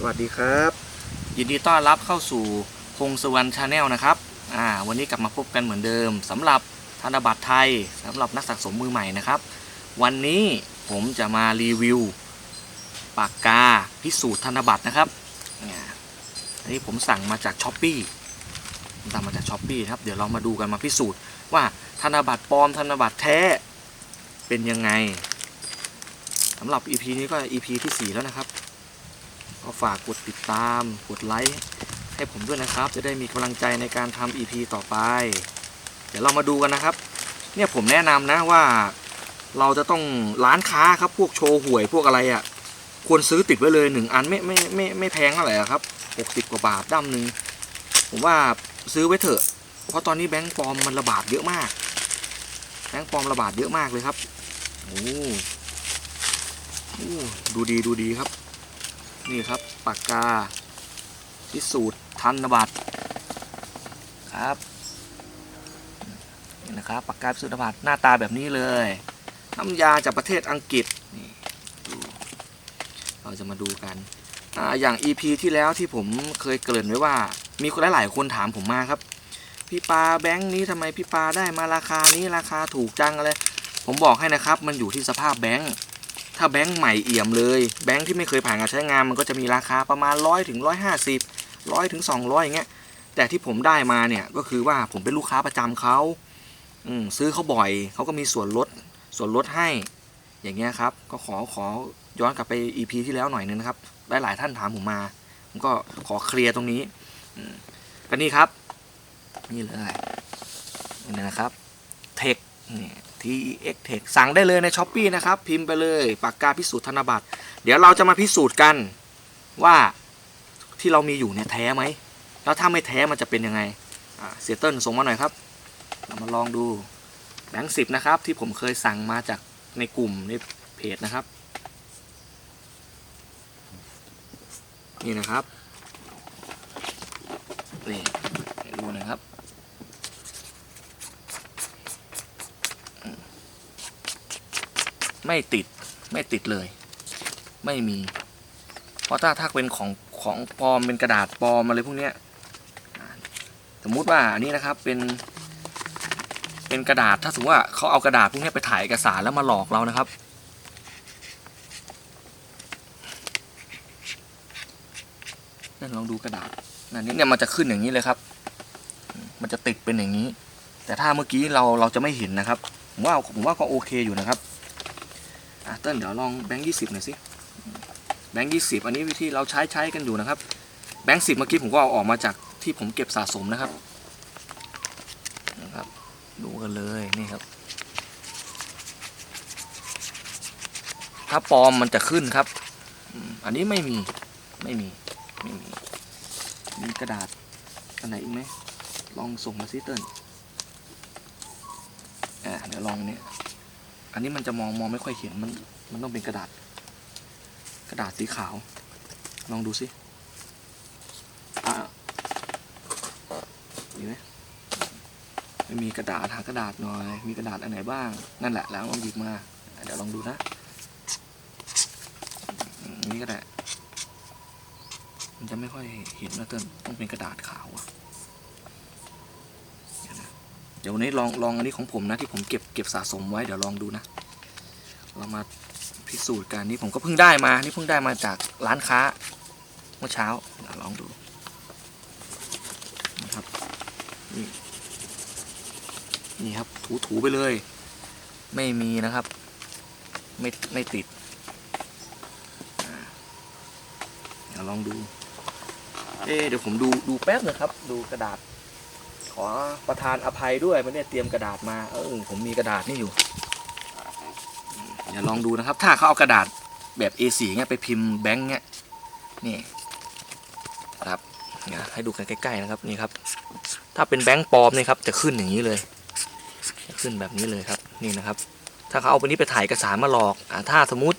สวัสดีครับ ยินดีต้อนรับเข้าสู่พงสวรรณชาแนลนะครับอ่าวันนี้กลับมาพบกันเหมือนเดิมสำหรับธนบัตรไทยสำหรับนักสะสมมือใหม่นะครับ วันนี้ผมจะมารีวิวปากกาพิสูจน์ธนบัตรนะครับอันนี้ผมสั่งมาจากช้อปปี้สั่งมาจากช้อปปี้ครับเดี๋ยวเรามาดูกันมาพิสูจน์ว่าธนบัตรปลอมธนบัตรแท้เป็นยังไงสำหรับ EP นี้ก็ EP ที่ 4 แล้วนะครับ ก็ฝากกดติดตาม กดไลค์ให้ผมด้วยนะครับ จะได้มีกำลังใจในการทำ EP ต่อไป เดี๋ยวเรามาดูกันนะครับ เนี่ยผมแนะนำนะว่า เราจะต้องร้านค้าครับพวกโชว์หวยพวกอะไรอะ่ะควรซื้อติดไว้เลยหนึ่งอันไม่ไม่ไม่ไม่แพงเท่าไหร่ครับหกสิบกว่าบาทด้ามหนึ่งผมว่าซื้อไว้เถอะ เพราะตอนนี้แบงก์ปลอมมันระบาดเยอะมาก แบงก์ปลอมระบาดเยอะมากเลยครับโอ้โหดูดีดูดีครับ นี่ครับปากกาพิสูจน์ธนบัตรครับนี่นะครับปากกาพิสูจน์ธนบัตรหน้าตาแบบนี้เลยน้ำยาจากประเทศอังกฤษนี่ดูเราจะมาดูกันออย่าง EP ที่แล้วที่ผมเคยเกริ่นไว้ว่า มีคนหลาย ๆ คนถามผมมาครับ พี่ปาแบงค์นี้ทำไมพี่ปาได้มาราคานี้ราคาถูกจังอะไรผมบอกให้นะครับ มันอยู่ที่สภาพแบงค์ ถ้าแบงค์ใหม่เอี่ยมเลย แบงค์ที่ไม่เคยผ่านการใช้งานมันก็จะมีราคาประมาณร้อยถึงร้อยห้าสิบร้อยถึงสองร้อยอย่างเงี้ย แต่ที่ผมได้มาเนี่ยก็คือว่าผมเป็นลูกค้าประจำเขาอืมซื้อเขาบ่อยเขาก็มีส่วนลดส่วนลดให้อย่างเงี้ยครับ ก็ขอขอย้อนกลับไป EP ที่แล้วหน่อยนึงนะครับได้หลายท่านถามผมมาผมก็ขอเคลียร์ตรงนี้อืมก็นี่ครับ นี่เลยนี่นะครับเทคเนี่ย TX Tech สั่งได้เลยใน s h อ p e e นะครับ พิมพ์ไปเลยปากกาพิสูจน์ธนบัตร เดี๋ยวเราจะมาพิสูจน์กันว่าที่เรามีอยู่เนี่ยแท้ไหม แล้วถ้าไม่แท้มันจะเป็นยังไงเสียเติ้ลส่งมาหน่อยครับ เรามาลองดูแบงค์สิบนะครับ ที่ผมเคยสั่งมาจากในกลุ่มในเพจนะครับ นี่นะครับนี่ให้ดูนะครับ ไม่ติดไม่ติดเลย ไม่มี เพราะถ้าถ้าเป็นของของปลอมเป็นกระดาษปลอมอะไรพวกเนี้ยสมมุติว่าอันนี้นะครับเป็น เป็นกระดาษถ้าสมมติว่าเขาเอากระดาษพวกนี้ไปถ่ายเอกสารแล้วมาหลอกเรานะครับ นั่นลองดูกระดาษนั่นนี่เนี่ยมันจะขึ้นอย่างนี้เลยครับ มันจะติดเป็นอย่างนี้ แต่ถ้าเมื่อกี้เราเราจะไม่เห็นนะครับ ผมว่าผมว่าก็โอเคอยู่นะครับ อะเติ้ลเดี๋ยวลองแบงค์ยี่สิบหน่อยสิแบงค์ยี่สิบอันนี้วิธีเราใช้ใช้กันอยู่นะครับ แบงค์สิบเมื่อกี้ผมก็เอาออกมาจากที่ผมเก็บสะสมนะครับนะครับ ดูกันเลยนี่ครับ ถ้าปลอมมันจะขึ้นครับ อันนี้ไม่มีไม่มีไม่มีมีกระดาษอันไหนอีกไหมลองส่งมาซิเติ้ลอ่าเดี๋ยวลองอันนี้ อันนี้มันจะมองมองไม่ค่อยเห็นมันมันต้องเป็นกระดาษ กระดาษสีขาว ลองดูสิอะมีไหมไม่มีกระดาษหากระดาษหน่อย มีกระดาษอันไหนบ้าง นั่นแหละแล้วลองหยิบมา เดี๋ยวลองดูนะ นี่ก็ได้ มันจะไม่ค่อยเห็นนะเติ้ลต้องเป็นกระดาษขาวอะ ดี๋ยววันนี้ลองลองอันนี้ของผมนะที่ผมเก็บเก็บสะสมไว้เดี๋ยวลองดูนะ เรามาพิสูจน์กันนี่ผมก็เพิ่งได้มา นี่เพิ่งได้มาจากร้านค้าเมื่อเช้าลองดูนะครับนี่นี่ครับถูถูๆไปเลย ไม่มีนะครับ ไม่ไม่ติดเดี๋ยวลองดู เอ๊เดี๋ยวผมดูดูแป๊บนะครับ ดูกระดาษ อประทานอภัยด้วยมันเนี่ยเตรียมกระดาษมา เออผมมีกระดาษนี่อยู่เดี๋ยวลองดูนะครับ ถ้าเขาเอากระดาษแบบ A4 เงี้ยไปพิมพ์แบงค์เงี้ยนี่ครับให้ดูกันใกล้ๆนะครับนี่ครับ ถ้าเป็นแบงค์ปลอมนี่ครับ จะขึ้นอย่างนี้เลยขึ้นแบบนี้เลยครับนี่นะครับ ถ้าเขาเอาไปนี้ไปถ่ายเอกสารมาหลอกอ่าถ้าสมมติ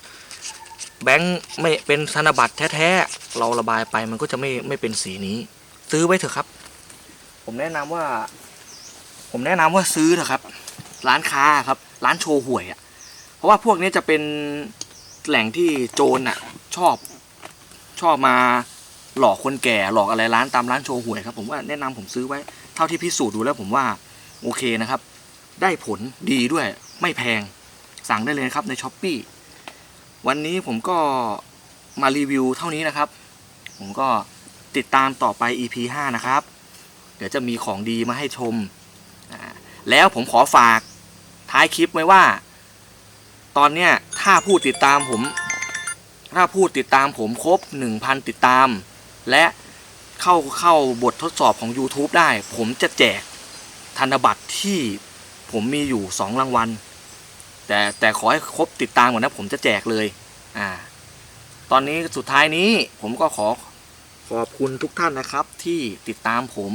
แบงค์ไม่เป็นธนบัตรแท้ๆเราระบายไปมันก็จะไม่ไม่เป็นสีนี้ ซื้อไว้เถอะครับ ผมแนะนำว่า ผมแนะนำว่าซื้อเถอะครับ ร้านค้าครับ ร้านโชว์หวยอะ เพราะว่าพวกนี้จะเป็นแหล่งที่โจรอะ ชอบชอบมาหลอกคนแก่หลอกอะไรร้านตามร้านโชว์หวยครับ ผมว่าแนะนำผมซื้อไว้ เท่าที่พิสูจน์ดูแล้วผมว่าโอเคนะครับ ได้ผลดีด้วยไม่แพงสั่งได้เลยนะครับในช้อปปีวันนี้ผมก็มารีวิวเท่านี้นะครับ ผมก็ติดตามต่อไป EP 5 นะครับ เดี๋ยวจะมีของดีมาให้ชม แล้วผมขอฝากท้ายคลิปไว้ว่า ตอนเนี้ยถ้าผู้ติดตามผม ถ้าผู้ติดตามผมครบ 1,000 ติดตาม และเข้าเข้าบททดสอบของ YouTube ได้ ผมจะแจกธนบัตรที่ผมมีอยู่ 2 รางวัล แต่แต่ขอให้ครบติดตามก่อนนะ ผมจะแจกเลยอ่าตอนนี้สุดท้ายนี้ผมก็ขอขอบคุณทุกท่านนะครับที่ติดตามผม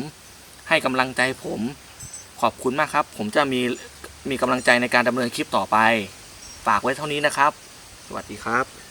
ให้กำลังใจผมขอบคุณมากครับ ผมจะมีมีกำลังใจในการดำเนินคลิปต่อไป ฝากไว้เท่านี้นะครับ สวัสดีครับ